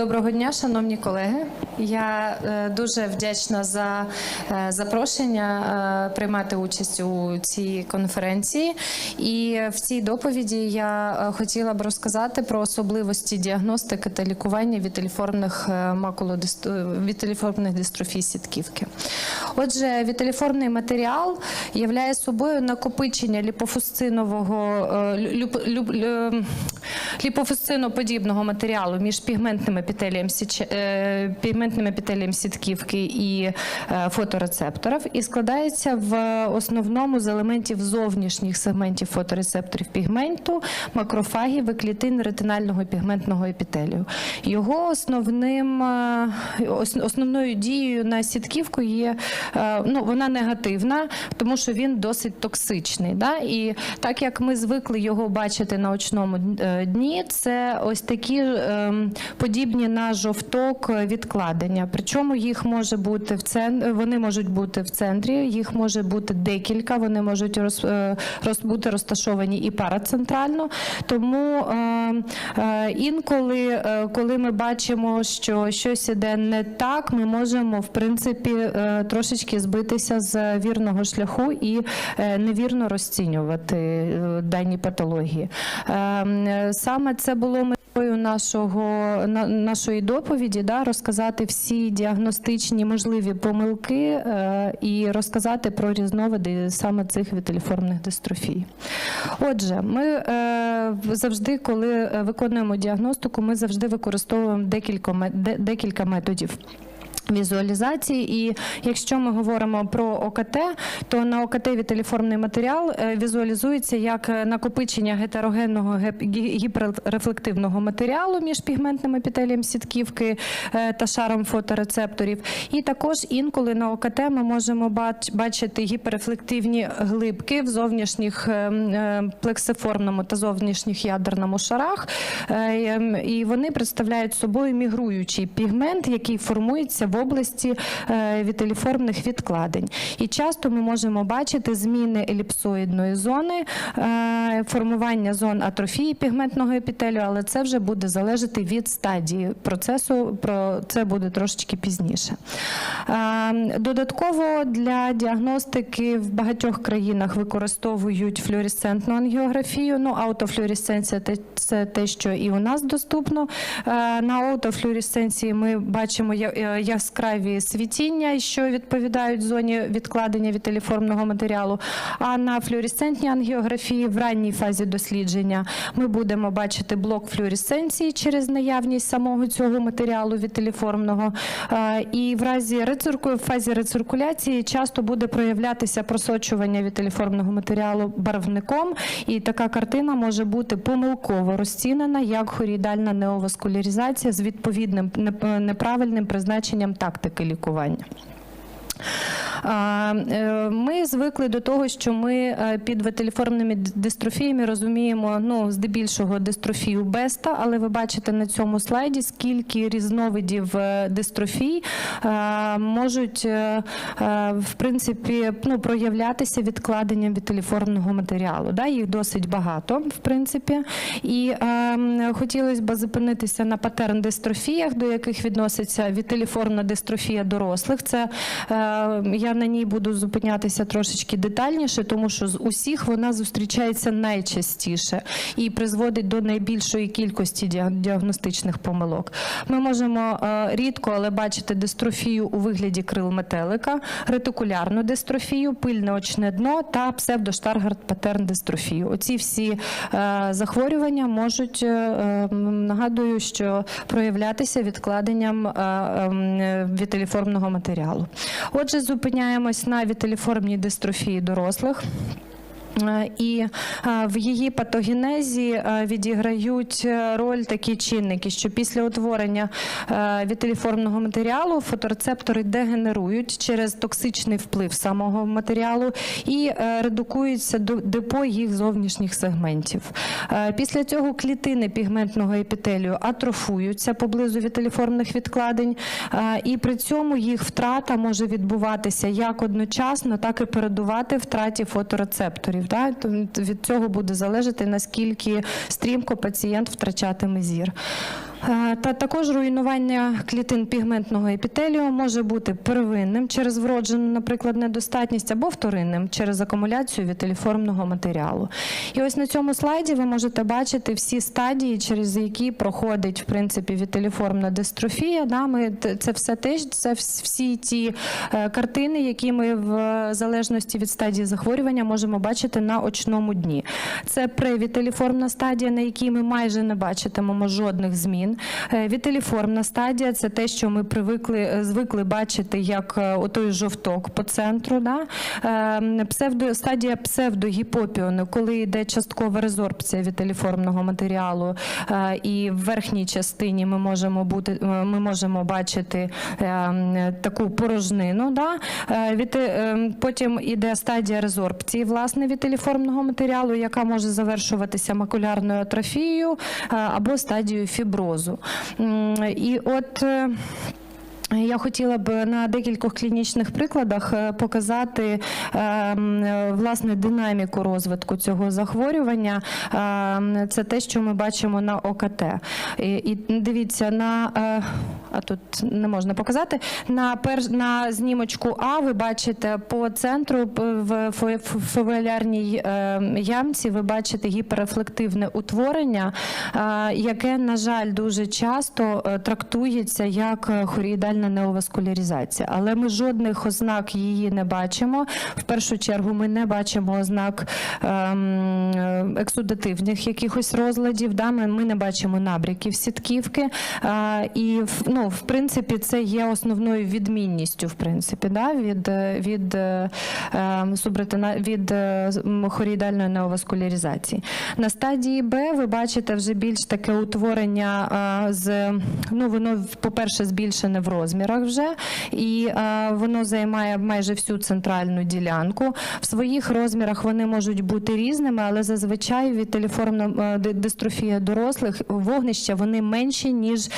Доброго дня, шановні колеги. Я е, дуже вдячна за е, запрошення е, приймати участь у цій конференції. І в цій доповіді я хотіла б розказати про особливості діагностики та лікування вітеліформних вітеліформних дистрофій сітківки. Отже, вітеліформний матеріал являє собою накопичення ліпофусцинового е, лю- лю- лю- ліпофусциноподібного матеріалу між пігментним епітелієм, е, пігментним епітелієм сітківки і е, фоторецепторів і складається в основному з елементів зовнішніх сегментів фоторецепторів пігменту, макрофагів і клітин ретинального пігментного епітелію. Його основним, е, основною дією на сітківку є е, ну, вона негативна, тому що він досить токсичний. Да? І так як ми звикли його бачити на очному дні, це ось такі ем, подібні на жовток е, відкладення. Причому їх може бути в цен... вони можуть бути в центрі, їх може бути декілька, вони можуть роз... е, роз... бути розташовані і парацентрально. Тому е, е, інколи, е, коли ми бачимо, що щось іде не так, ми можемо в принципі е, трошечки збитися з вірного шляху і е, невірно розцінювати е, дані патології. Е, м, Саме це було метою нашого на- нашої доповіді, да, розказати всі діагностичні можливі помилки е, і розказати про різновиди саме цих вітеліформних дистрофій. Отже, ми е, завжди, коли е, виконуємо діагностику, ми завжди використовуємо декілька, декілька методів. Візуалізації, і якщо ми говоримо про ОКТ, то на ОКТ вітеліформний матеріал е, візуалізується як накопичення гетерогенного гіперрефлективного матеріалу між пігментним епітелієм сітківки е, та шаром фоторецепторів. І також інколи на ОКТ ми можемо бачити гіперрефлективні глибки в зовнішніх е, м, е, плексиформному та зовнішніх ядерному шарах, ем, і вони представляють собою мігруючий пігмент, який формується в області е, вітеліформних відкладень. І часто ми можемо бачити зміни еліпсоїдної зони, е, формування зон атрофії пігментного епітелію, але це вже буде залежати від стадії процесу. Про це буде трошечки пізніше. Е, Додатково для діагностики в багатьох країнах використовують флюоресцентну ангіографію. Ну, аутофлюоресценція це те, що і у нас доступно. На аутофлюоресценції ми бачимо я- е, яскраві світіння, що відповідають зоні відкладення вітеліформного матеріалу. А на флюоресцентній ангіографії в ранній фазі дослідження ми будемо бачити блок флюоресценції через наявність самого цього матеріалу вітеліформного. Е, І в разі в фазі рециркуляції часто буде проявлятися просочування вітеліформного матеріалу барвником, і така картина може бути помилково розцінена як хоріїдальна неоваскуляризація з відповідним неправильним призначенням тактики лікування. Е, Ми звикли до того, що ми е, під ветеліформними дистрофіями розуміємо ну, здебільшого дистрофію Беста, але ви бачите на цьому слайді, скільки різновидів е, дистрофій можуть в принципі ну, проявлятися відкладенням вітеліформного матеріалу. Да? Їх досить багато, в принципі. І хотілося б зупинитися на патерн дистрофіях, до яких відноситься вітеліформна дистрофія дорослих. Це е, я на ній буду зупинятися трошечки детальніше, тому що з усіх вона зустрічається найчастіше і призводить до найбільшої кількості діагностичних помилок. Ми можемо е, рідко, але бачити дистрофію у вигляді крил метелика, ретикулярну дистрофію, пильне очне дно та псевдоштаргард патерн дистрофію. Оці всі е, захворювання можуть е, нагадую, що проявлятися відкладенням ем, вітеліформного матеріалу. Отже, зупиняємось на вітеліформній дистрофії дорослих. І е, в її патогенезі е, відіграють е, роль такі чинники, що після утворення вітеліформного матеріалу фоторецептори дегенерують через токсичний вплив самого матеріалу і редукується до депо їх зовнішніх сегментів. Після цього клітини пігментного епітелію атрофуються поблизу вітеліформних відкладень, і при цьому їх втрата може відбуватися як одночасно, так і передувати втраті фоторецепторів. Да? Так? Від цього буде залежати, наскільки стрімко пацієнт втрачатиме зір. Е, Та також руйнування клітин пігментного епітелію може бути первинним через вроджену, наприклад, недостатність, або вторинним через акумуляцію вітеліформного матеріалу. І ось на цьому слайді ви можете бачити всі стадії, через які проходить в принципі вітеліформна дистрофія. Да, ми це все те, це всі ті е, картини, які ми в залежності від стадії захворювання можемо бачити на очному дні. Це превітеліформна стадія, на якій ми майже не бачитимемо жодних змін. Е, Вітеліформна стадія це те, що ми привикли е, звикли бачити як е, отой жовток по центру. Да? Е, Псевдо, стадія псевдогіпопіону, коли йде часткова резорбція вітеліформного матеріалу, і в верхній частині ми можемо бути, ми можемо бачити таку порожнину. Да? Потім іде стадія резорбції власне вітеліформного матеріалу, яка може завершуватися макулярною атрофією або стадією фіброзу. М, І от. Е, я хотіла б на декількох клінічних прикладах е, показати е, м, е, власне динаміку розвитку цього захворювання. Е, Це те, що ми бачимо на ОКТ. І, дивіться на е, а тут не можна показати. На перш на знімочку А ви бачите по центру в фо- фовелярній е, ямці. Ви бачите гіперрефлективне утворення, е, яке, на жаль, дуже часто е, трактується як е, хоріїдальна неоваскуляризація. Але ми жодних ознак її не бачимо. В першу чергу ми не бачимо ознак ем, ексудативних якихось розладів. Да? Ми, не бачимо набряків сітківки. І ну, в принципі, це є основною відмінністю в принципі, да? від, від, ем, від е, хоріїдальної неоваскуляризації. На стадії Б ви бачите вже більш таке утворення е, з ну воно по-перше збільшене в розмірах вже, і е, воно займає майже всю центральну ділянку. В своїх розмірах вони можуть бути різними, але зазвичай вітеліформна е, ди- дистрофія дорослих вогнища вони менші ніж, е,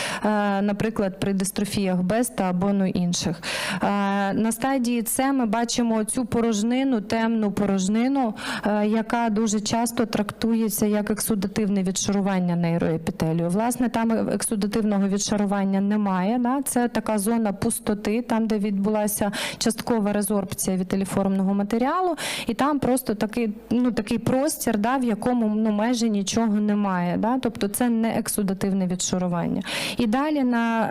наприклад, при дистрофіях Беста або ну інших. Е, На стадії С ми бачимо цю порожнину, темну порожнину, е, яка дуже часто трактується як ексудативне відшарування нейроепітелію. Власне, там ексудативного відшарування немає. Да? Це така зона пустоти, там, де відбулася часткова резорбція вітеліформного матеріалу, і там просто такий, ну, такий простір, да, в якому ну, майже нічого немає. Да? Тобто це не ексудативне відшарування. І далі на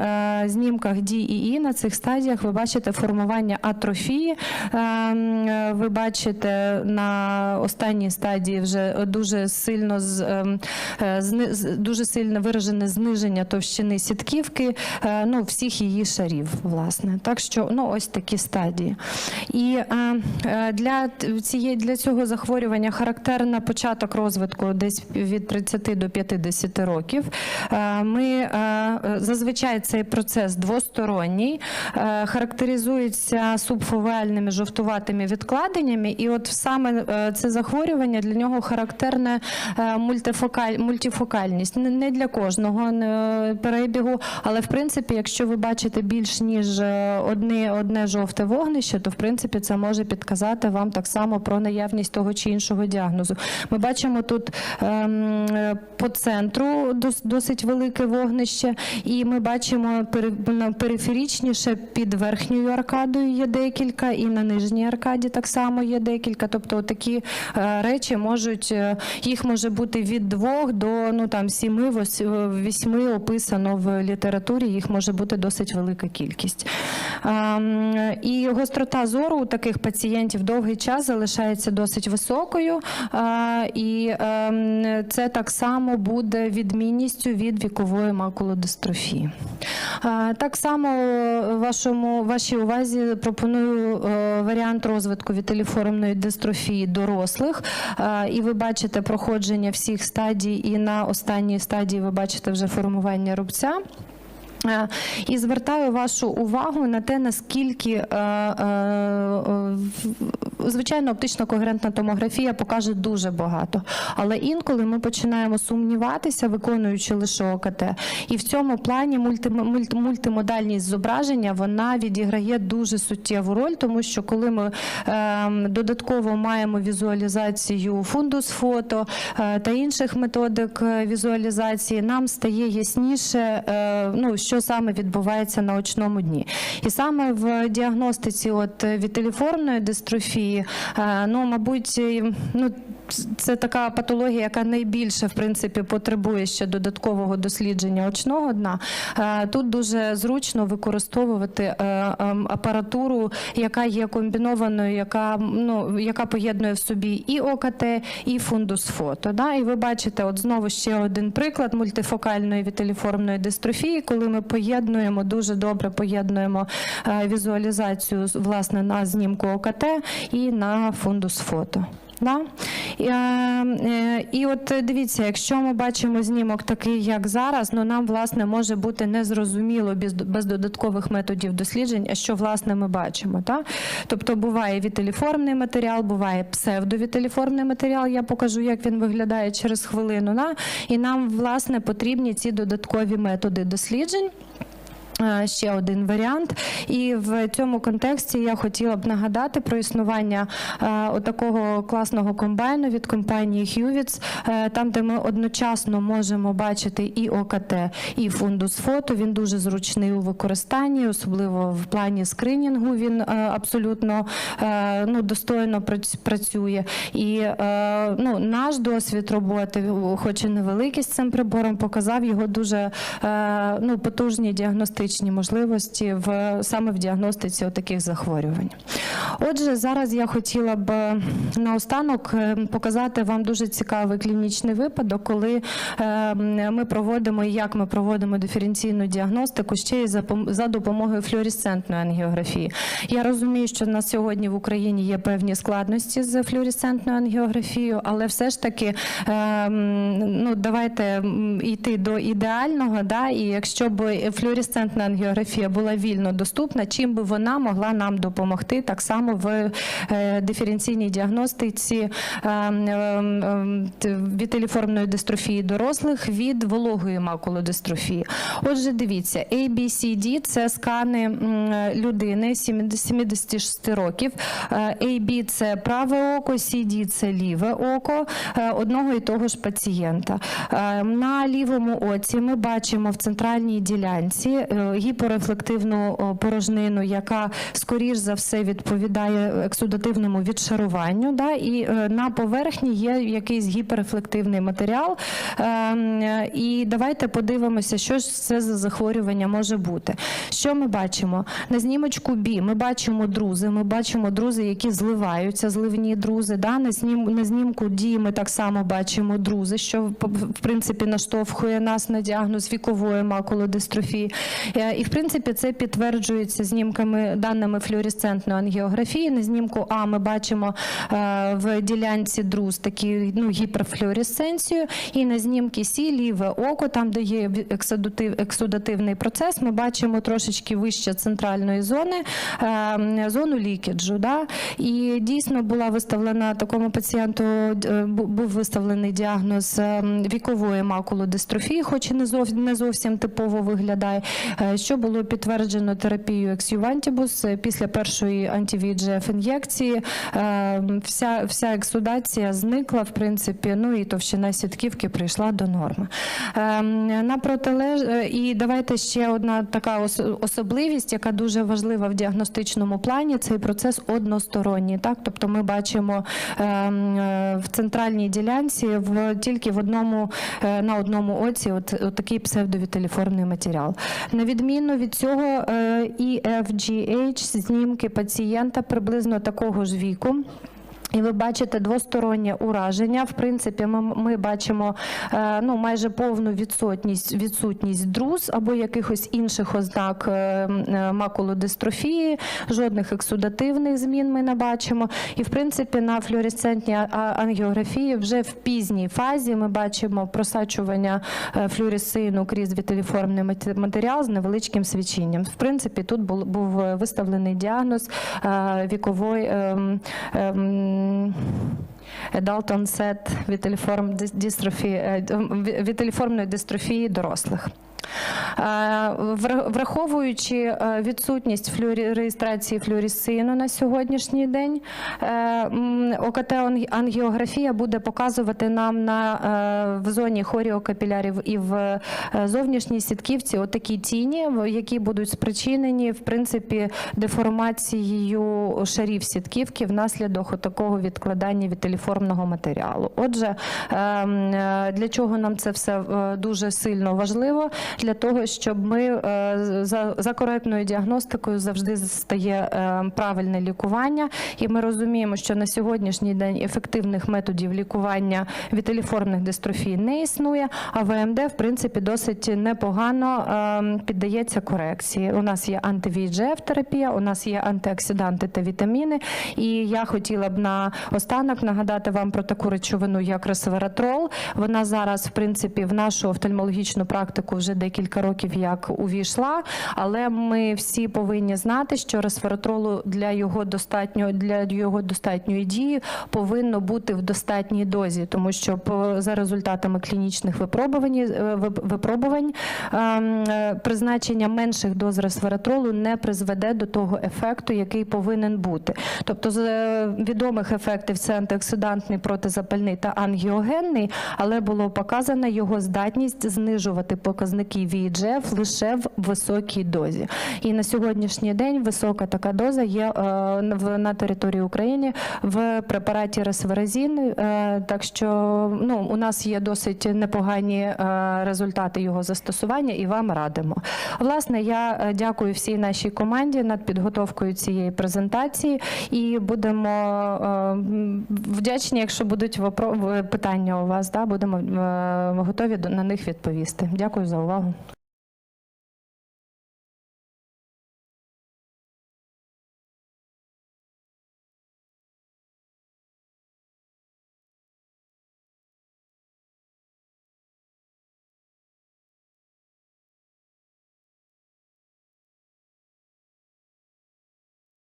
е, знімках D і E на цих стадіях ви бачите формування атрофії. Е, е, ви бачите на останній стадії вже дуже сильно з, ем, е, з- дуже сильно виражене зниження товщини сітківки, е, ну, всіх її шарів, власне. Так що ну, ось такі стадії. І е, е, для цієї для цього захворювання характерна початок розвитку десь від 30 до 50 років. Е, Ми е, зазвичай цей процес двосторонній, е, характеризується субфовеальними жовтуватими відкладеннями, і от саме е, це захворювання для нього характерне е, мультифокаль, мультифокальність. Не- для кожного перебігу, але в принципі, якщо ви бачите більш ніж е, одне, одне жовте вогнище, то в принципі це може підказати вам так само про наявність того чи іншого діагнозу. Ми бачимо тут ем, е, по центру дос- досить велике вогнище, і ми бачимо периферічніше під верхньою аркадою є декілька, і на нижній аркаді так само є декілька. Тобто такі е, речі можуть їх може бути від двох до ну там сіми, вось- е, описано в літературі. Їх може бути досить велика кількість. Ем, І гострота зору у таких пацієнтів довгий час залишається досить високою, е, і ем, це так само буде відмінністю від вікової макулодистрофії. Е, Так само вашому вашій увазі пропоную е, варіант розвитку вітеліформної дистрофії дорослих. І ви бачите проходження всіх стадій, і на останній стадії ви бачите вже формування рубця. Е, І звертаю вашу увагу на те, наскільки е, е, звичайно, оптично когерентна томографія покаже дуже багато. Але інколи ми починаємо сумніватися, виконуючи лише ОКТ. І в цьому плані мульти, мульти, мультимодальність зображення вона відіграє дуже суттєву роль, тому що коли ми ем, додатково маємо візуалізацію фундус фото е, та інших методик е, візуалізації, нам стає ясніше, е, ну, що саме відбувається на очному дні. І саме в діагностиці от вітеліформної дистрофії, е, ну, мабуть, ну, це така патологія, яка найбільше в принципі потребує ще додаткового дослідження очного дна. Е, Тут дуже зручно використовувати е, ем, апаратуру, яка є комбінованою, яка ну яка поєднує в собі і ОКТ, і фундус фото. Да? І ви бачите, от знову ще один приклад мультифокальної вітеліформної дистрофії, коли ми поєднуємо дуже добре поєднуємо е, візуалізацію власне на знімку ОКТ і на фундус фото. Да? І, е, е, і от дивіться, якщо ми бачимо знімок такий, як зараз, ну нам власне може бути незрозуміло без, без додаткових методів досліджень, а що власне ми бачимо. Да? Тобто буває вітеліформний матеріал, буває псевдовітеліформний матеріал. Я покажу, як він виглядає через хвилину. Да? І нам власне потрібні ці додаткові методи досліджень. Е, Ще один варіант, і в цьому контексті я хотіла б нагадати про існування е, отакого класного комбайну від компанії Hewitts, е, там, де ми одночасно можемо бачити і ОКТ, і фундус фото. Він дуже зручний у використанні, особливо в плані скринінгу. Він абсолютно ну, достойно працює. І ну, наш досвід роботи, хоч і невеликий з цим прибором, показав його дуже ну, потужні діагностичні можливості в саме в діагностиці таких захворювань. Отже, зараз я хотіла б е, наостанок е, показати вам дуже цікавий клінічний випадок, коли е, ми проводимо і як ми проводимо диференційну діагностику ще й за допомогою флюоресцентної ангіографії. Я розумію, що на сьогодні в Україні є певні складності з флюоресцентною ангіографією, але все ж таки ну, давайте йти до ідеального. Да? І якщо б флюоресцентна ангіографія була вільно доступна, чим би вона могла нам допомогти так само в е, диференційній діагностиці ем, т- вітеліформної дистрофії дорослих від вологої макулодистрофії. Отже, дивіться, ABCD – це скани людини 70 76 років. Е, AB – це праве око, CD – це ліве око е, одного і того ж пацієнта. На лівому оці ми бачимо в центральній ділянці гіперефлективну порожнину, яка скоріш за все відповідає ексудативному відшаруванню. Да? І е, на поверхні є якийсь гіперефлективний матеріал. Ем, е, І давайте подивимося, що ж це за захворювання може бути. Що ми бачимо? На знімочку Б ми бачимо друзи, ми бачимо друзи, які зливаються, зливні друзи. Да? На, знім, на знімку D ми так само бачимо друзи, що в принципі наштовхує нас на діагноз вікової макулодистрофії. Е, І в принципі це підтверджується знімками даними флюоресцентної ангіографії. На знімку А ми бачимо е, в ділянці друз такі ну, гіперфлюоресценцію, і на знімки С ліве око, там де є ексудатив, ексудативний процес, ми бачимо трошечки вище центральної зони, е, зону лікіджу. Да? І дійсно була виставлена такому пацієнту, був виставлений діагноз е, вікової макулодистрофії, хоч і не зовсім, не зовсім типово виглядає, що було підтверджено терапією ексювантібус е, після першої антивіджеф ін'єкції. е, Вся, вся ексудація зникла, в принципі, ну і товщина сітківки прийшла до норми. Е, На протилеж... е, І давайте ще одна така особливість, яка дуже важлива в діагностичному плані, цей процес односторонній. Так? Тобто ми бачимо е, м, е, в центральній ділянці в, тільки в одному, на одному оці от, от такий псевдовітеліформний матеріал. На відміну від цього, е, EFGH знімки пацієнта приблизно такого ж віку. І ви бачите двостороннє ураження. В принципі, ми, ми бачимо е, ну, майже повну відсутність, відсутність друз або якихось інших ознак е, е, макулодистрофії, жодних ексудативних змін ми не бачимо. І в принципі на флюоресцентній ангіографії вже в пізній фазі ми бачимо просачування флюоресцину крізь вітеліформний мат- матеріал з невеличким свічінням. В принципі, тут був, виставлений діагноз вікової. Adult onset е, вітеліформної дистрофії дорослих. Е, вра- Враховуючи е, відсутність реєстрації флюоресцину на сьогоднішній день, е, ОКТ-ангіографія буде показувати нам на, в зоні хоріокапілярів і в зовнішній сітківці отакі тіні, які будуть спричинені в принципі деформацією шарів сітківки внаслідок такого відкладання вітеліформного матеріалу. Отже, ем, для чого нам це все дуже сильно важливо? Для того, щоб ми е, за, за коректною діагностикою завжди стає е, правильне лікування, і ми розуміємо, що на сьогоднішній день ефективних методів лікування вітеліформних дистрофій не існує, а ВМД в принципі досить непогано ем, піддається корекції. У нас є анти-VEGF терапія, у нас є антиоксиданти та вітаміни. І я хотіла б на останок нагадати вам про таку речовину, як ресвератрол. Вона зараз, в принципі, в нашу офтальмологічну практику вже декілька років як увійшла. Але ми всі повинні знати, що ресвератролу для його достатньо для його достатньої дії повинно бути в достатній дозі, тому що за результатами клінічних випробувань, е, випробувань ем, е, призначення менших доз ресвератролу не призведе до того ефекту, який повинен бути. Тобто з е, відомих ефектів це антиоксидантний, протизапальний та ангіогенний, але було показано його здатність знижувати показники VEGF лише в високій дозі. І на сьогоднішній день висока така доза є е, на території України в препараті Ресверазін. Е, Так що ну, у нас є досить непогані е, результати його застосування і вам радимо. Власне, я дякую всій нашій команді над підготовкою цієї презентації і будемо вдячні, якщо будуть питання у вас. Да, будемо готові на них відповісти. Дякую за увагу.